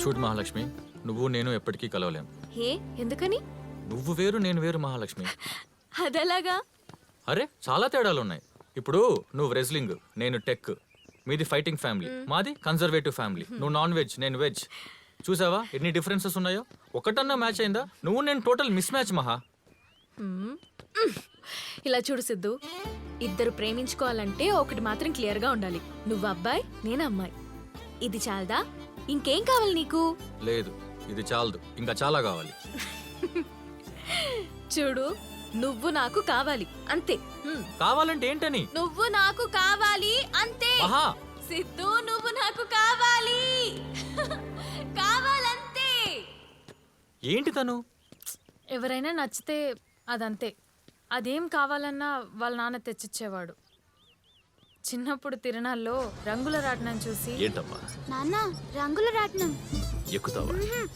చూడు మహాలక్ష్మి నువ్వు నేను ఎప్పటికీ కలవలేం. ఏ? ఎందుకని? నువ్వు వేరు నేను వేరు మహాలక్ష్మి. అదెలాగా? అరే చాలా తేడాలు ఉన్నాయి ఇప్పుడు నువ్వు రెజ్లింగ్ నేను టెక్ మీది ఫైటింగ్ ఫ్యామిలీ మాది కన్జర్వేటివ్ ఫ్యామిలీ నువ్వు నాన్ వెజ్ నేను వెజ్ చూసావా? ఎన్ని డిఫరెన్సెస్ ఉన్నాయో? ఒకటన్నా మ్యాచ్ అయిందా? నువ్వు నేను టోటల్ మిస్ మ్యాచ్ మహా. ఇలా చూడు సిద్ధు ఇద్దరు ప్రేమించుకోవాలంటే ఒకటి మాత్రం క్లియర్గా ఉండాలి. నువ్వు అబ్బాయి నేను అమ్మాయి. ఇది చాలదా? ఇంకేం కావాలి నీకు? లేదు ఇది చాలదు. ఇంకా చాలా కావాలి. చూడు నువ్వు నాకు కావాలి అంతే. కావాలంటే ఏంటని? నువ్వు నాకు కావాలి అంతే. సిద్ధు నువ్వు నాకు కావాలి. కావాలంతే. ఏంటి తను? ఎవరైనా నచ్చితే అదంతే. అదేం కావాలన్నా వాళ్ళ నాన్న తెచ్చిచ్చేవాడు. చిన్నప్పుడు తిరణాల్లో రంగుల రాట్నం చూసి ఏంటమ్మా? నాన్న రంగుల రాట్నం. ఎక్కుతావా?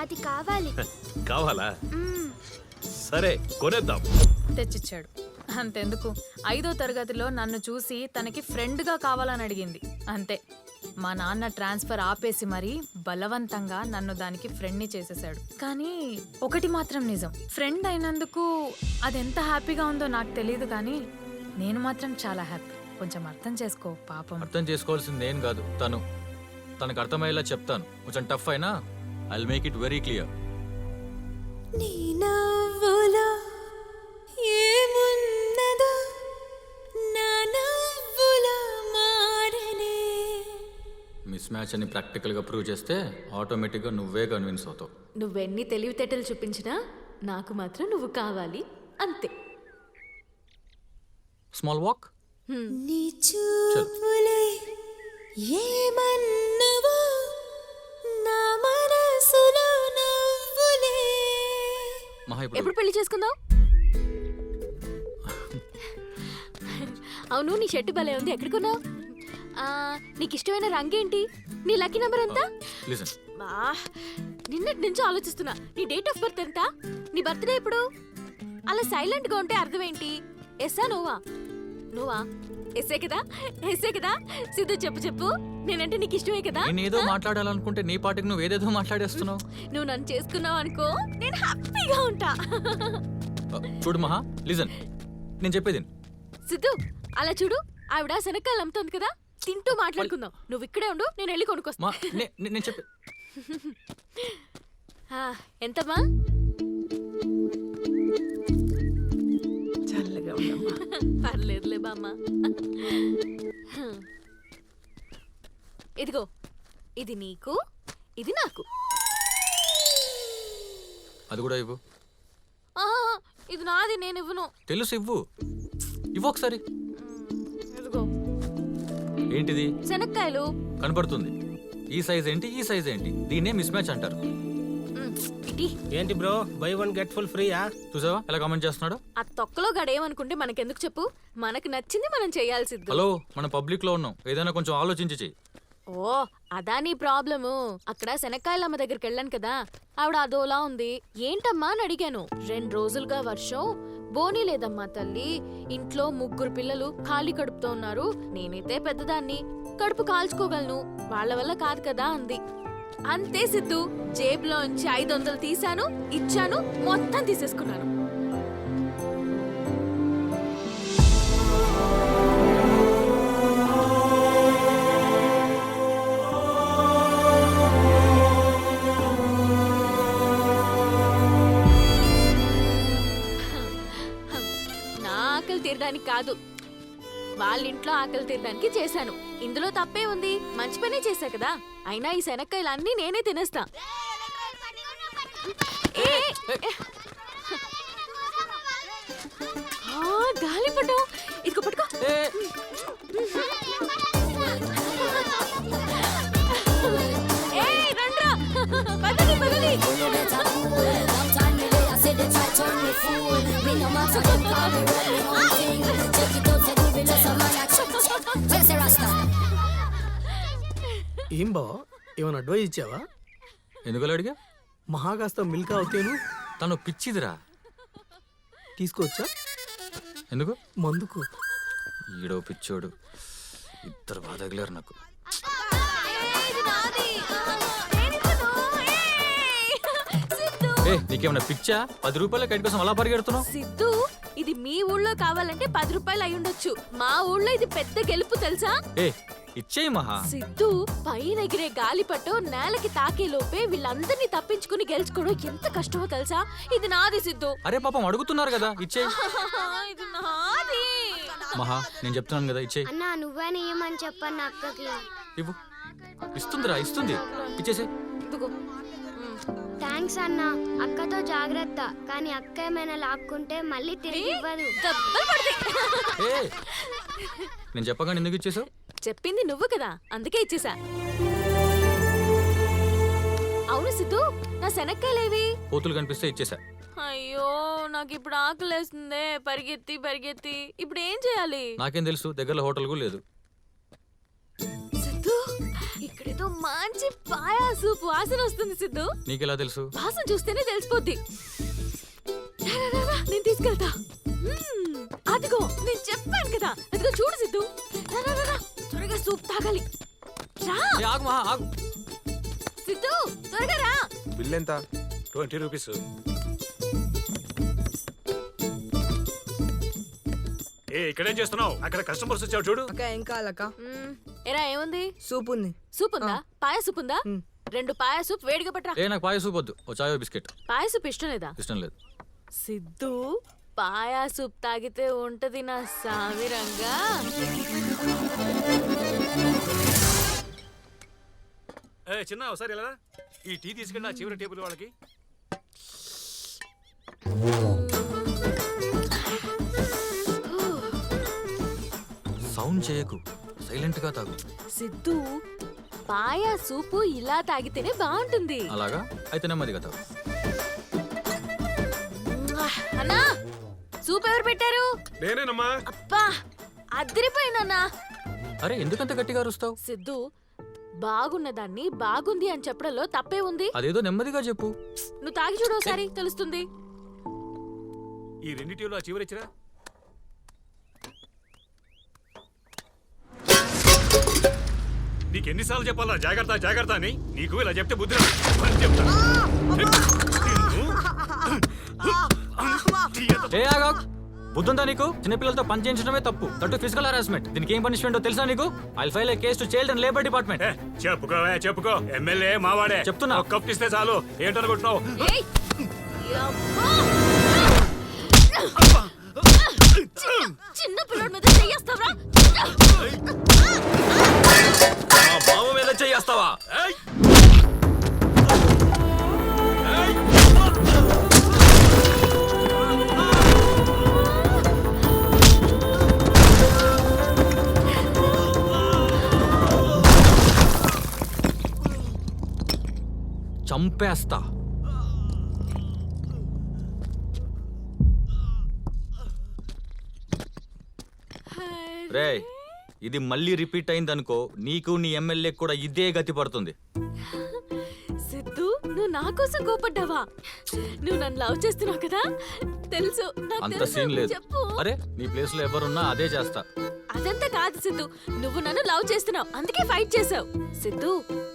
అది కావాలి. కావాలా. సరే కొనేద్దాం. తెచ్చిచ్చాడు. అంతెందుకు? ఐదో తరగతిలో నన్ను చూసి తనకి ఫ్రెండ్గా కావాలని అడిగింది. అంతే. మా నాన్న ట్రాన్స్ఫర్ ఆపేసి మరీ బలవంతంగా నన్ను దానికి ఫ్రెండ్ని చేసేసాడు కానీ ఒకటి మాత్రం నిజం. ఫ్రెండ్ అయినందుకు అదెంత హ్యాపీగా ఉందో నాకు తెలియదు కానీ నేను మాత్రం చాలా హ్యాపీ. కొంచెం అర్థం చేసుకో పాపం. అర్థం చేసుకోవాల్సింది నేను కాదు తను. తనకు అర్థమయ్యేలా చెప్తాను. కొంచెం టఫ్ అయినా I make it very clear నీ నవ్వులో ఏమున్నదో నా నవ్వులో మారనే. మిస్ మ్యాచ్ అని ప్రాక్టికల్గా ప్రూవ్ చేస్తే ఆటోమేటిక్గా నువ్వే కన్విన్స్ అవుతావు. నువ్వెన్ని తెలివితేటలు చూపించినా నాకు మాత్రం నువ్వు కావాలి అంతే. స్మాల్ వాక్ నీ చూపులే ఏమన్నవో నా మనసులో నవ్వులే. మహా ఇప్పుడు ఎప్పుడు పెళ్ళి చేసుకుందాం? అవును నీ షర్ట్ భలే ఉంది. ఎక్కడ కొన్నావు ఆ, నీకు ఇష్టమైన రంగేంటి? నీ లక్కీ నెంబర్ ఎంత? లిసన్. బా నిన్నటి నుంచి ఆలోచిస్తున్నా. నీ డేట్ ఆఫ్ బర్త్ ఎంత? నీ బర్త్డే ఎప్పుడు? అలా సైలెంట్గా ఉంటే అర్థం ఏంటి ఎస్సా నోవా నువ్వా? ఎస్సే కదా? ఎస్సే కదా? సిద్ధు చెప్పు చెప్పు. నేనంటే నీకు ఇష్టమే కదా? నేను ఏదో మాట్లాడాలనుకుంటే నీ పాటికి నువ్వు ఏదేదో మాట్లాడేస్తున్నావు. నువ్వు నన్ను చేసుకున్నావు అనుకో నేను హ్యాపీగా ఉంటా. చూడు మహా లిజన్. నేను చెప్పేది. సిద్ధు అలా చూడు. ఆవిడ శనక్కాయలు అమ్ముతుంది కదా? తింటూ మాట్లాడుకుందాం. నువ్వు ఇక్కడే ఉండు నేను వెళ్ళి కొనుక్కొస్తా. నేను చెప్పే ఎంతమ్మా? ఉండమ్మా పర్లేదులే బామ్మ. ఇదిగో ఇది నీకు ఇది నాకు. అది కూడా ఇవ్వు. ఆ, ఇది నాది నేను ఇవ్వను. తెలుసు ఇవ్వు. ఇవ్వు ఒకసారి. ఇదిగో. ఏంటిది? శనక్కాయలు. కనపడుతుంది. ఈ సైజ్ ఏంటి ఈ సైజ్ ఏంటి? దీన్నే మిస్ మ్యాచ్ అంటారు. ఇటీ ఏంటి bro? Buy one get full ఫ్రీయా చూసావా? ఎలా కామెంట్ చేస్తున్నాడు? ఆ తొక్కలో గడేమనుకుంటే మనకెందుకు చెప్పు? మనకు నచ్చింది మనం చేయాల్సిద్దు. హలో మనం పబ్లిక్లో ఉన్నాం. ఏదైనా కొంచెం ఆలోచించి చెయ్యి. ఓ అదా నీ ప్రాబ్లము. అక్కడ శనక్కాయలమ్మ దగ్గరికి వెళ్ళాను కదా. ఆవిడ అదోలా ఉంది. ఏంటమ్మా అని అడిగాను. రెండు రోజులుగా వర్షం. బోనీ లేదమ్మా తల్లి. ఇంట్లో ముగ్గురు పిల్లలు ఖాళీ కడుపుతో ఉన్నారు. నేనైతే పెద్దదాన్ని. కడుపు కాల్చుకోగలను. వాళ్ళ వల్ల కాదు కదా అంది. అంతే సిద్ధు. జేబులోంచి ఐదు వందలు తీశాను ఇచ్చాను మొత్తం తీసేసుకున్నాను. నా ఆకలి తీరడానికి కాదు. వాళ్ళ ఇంట్లో ఆకలి తీరడానికి చేశాను. ఇందులో తప్పే ఉంది. మంచి పనే చేశా కదా. అయినా ఈ శనక్కాయలన్నీ నేనే తినేస్తా. ఆ, గాలిపటం. ఏం బావా? ఏమైనా అడ్వైజ్ ఇచ్చావా? ఎందుకలా అడిగా? మహాకాస్త మిల్క్ అవుతాను తను. పిచ్చిదిరా. తీసుకోవచ్చా? ఎందుకు? మందుకు. ఈడో పిచ్చోడు. ఇద్దరు బాగా తగిలారు నాకు. ఏ నీకేమైనా పిచ్చా? పది రూపాయల కైట్ కోసం అలా పరిగెడుతున్నావు? సిద్ధు ఇది మీ ఊళ్ళో కావాలంటే పది రూపాయలు అయి ఉండొచ్చు మా ఊళ్ళో ఇది పెద్ద గెలుపు తెలుసా? ఇచ్చేయి మహా సిద్ధు పైన ఎగిరే గాలిపటం నేలకి తాకే లోపే వీళ్ళందరినీ తప్పించుకుని గెలుచుకోవడం ఎంత కష్టమో తెలుసా? ఇది నాది సిద్ధు. అరే పాపం అడుగుతున్నారు కదా ఇచ్చేయి. ఇది నాది. మహా నేను చెప్తున్నాను కదా ఇచ్చేయి. అన్నా నువ్వే ఇయ్యమని చెప్పన్న అక్కకి. ఇవ్వు. ఇస్తుందిరా ఇస్తుంది. ఇచ్చేసే ఇదిగో. థ్యాంక్స్ అన్నా అక్కతో జాగ్రత్త. కానీ అక్క ఏమైనా లాక్కుంటే మళ్ళీ తిరిగి ఇవ్వదు. దెబ్బలు పడతాయి. ఏ నేను చెప్పగానే ఎందుకు ఇచ్చేసావు? చెప్పింది నువ్వు కదా అందుకే ఇచ్చేసా. అవును సిద్ధు నా శనక్కాయలేవి? కోతులు కనిపిస్తే ఇచ్చేసా. అయ్యో నాకు ఇప్పుడు ఆకలేస్తుంది పరిగెత్తి పరిగెత్తి. ఇప్పుడు ఏం చేయాలి? నాకేం తెలుసు దగ్గరలో హోటల్ కూడా లేదు. సిద్ధు ఇక్కడేదో మంచి పాయా సూప్ వాసన వస్తుంది సిద్ధు. నీకెలా తెలుసు? వాసన చూస్తేనే తెలిసిపోద్ది. రా, రా, రా, రా, నేను తీసుకెళ్తా. మ్మ్, అదిగో నేను చెప్పాను కదా. అదిగో చూడు సూప్ తాగాలి. రా. ఏ, ఆగు మహా ఆగు. సిద్ధు త్వరగా రా. బిల్ ఎంత ట్వంటీ రూపీస్. ఏ ఇక్కడేం చేస్తున్నావు? అక్కడ కస్టమర్స్ వచ్చావు చూడు. అక్క ఏం కావాలక్క? మ్మ్, ఎరా ఏముంది? సూప్ ఉంది. సూప్ ఉందా పాయ సూప్ ఉందా రెండు పాయ సూప్ వేడిగా పట్రా ఏ నాకు పాయ సూప్ వద్దు. ఓ చాయో బిస్కెట్. పాయ సూప్ ఇష్టం లేదా? ఇష్టం లేదు. సిద్ధు పాయా సూప్ తాగితే ఉంటది నా సామిరంగా. చిన్న ఒకసారి ఎలా ఈ టీ తీసుకెళ్ళి ఆ చివరి టేబుల్ వాళ్ళకి. సౌండ్ చేయకు. సైలెంట్గా తాగు. సిద్ధు పాయా సూపు ఇలా తాగితేనే బాగుంటుంది. అలాగా? అయితే నెమ్మదిగా తాగు. అన్నా సూప్ ఎవరు పెట్టారు? నేనేనమ్మా. అబ్బా అదిరిపోయిందన్నా. అరే ఎందుకంత గట్టిగా అరుస్తావు? సిద్ధు బాగున్నదాన్ని బాగుంది అని చెప్పడంలో తప్పే ఉంది. అదేదో నెమ్మదిగా చెప్పు. నువ్వు తాగి చూడు ఒకసారి తెలుస్తుంది. ఈ రెండిటిలో ఆ చివరి ఇచ్చిరా? నీకు ఎన్నిసార్లు చెప్పాలా? జాగ్రత్త జాగ్రత్త అని? నీకు ఇలా చెప్తే బుద్ధి రాదు. అని చెప్తా. నిన్ను- ఏ ఆగా బుద్ధుందా నీకు? చిన్నపిల్లలతో పని చేయించడమే తప్పు. దట్టు ఫిజికల్ హరాస్మెంట్ దీనికి ఏం పనిష్మెంట్ తెలుసా నీకు? I file a case to child and labour department ఏ, చెప్పుకోవే చెప్పుకో. ఎమ్మెల్యే మావాడే. చెప్తున్నా. ఒక కప్ ఇస్తే చాలు. ఏంటనుకుంటున్నావు! చిన్న పిల్లడి మీద చెయ్యేస్తావరా? మా బావ మీద చెయ్యేస్తావా? చంపేస్తా. రే ఇది మళ్ళీ రిపీట్ అయిందనుకో నీకు నీ ఎమ్మెల్యే కూడా ఇదే గతి పడుతుంది. సిద్ధు నువ్వు నా కోసం కోపడ్డావా? నువ్వు నన్ను లవ్ చేస్తున్నావు కదా? తెలుసు నాకు అంత తెలుసు. సీన్ లేదు. చెప్పు. అరే నీ ప్లేస్లో ఎవరున్నా అదే చేస్తా. అదంతా కాదు సిద్ధు నువ్వు నన్ను లవ్ చేస్తున్నావు అందుకే ఫైట్ చేసావు సిద్ధు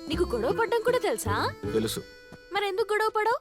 నీకు గొడవ పడ్డం కూడా తెలుసా? తెలుసు. మరి ఎందుకు గొడవ పడవు?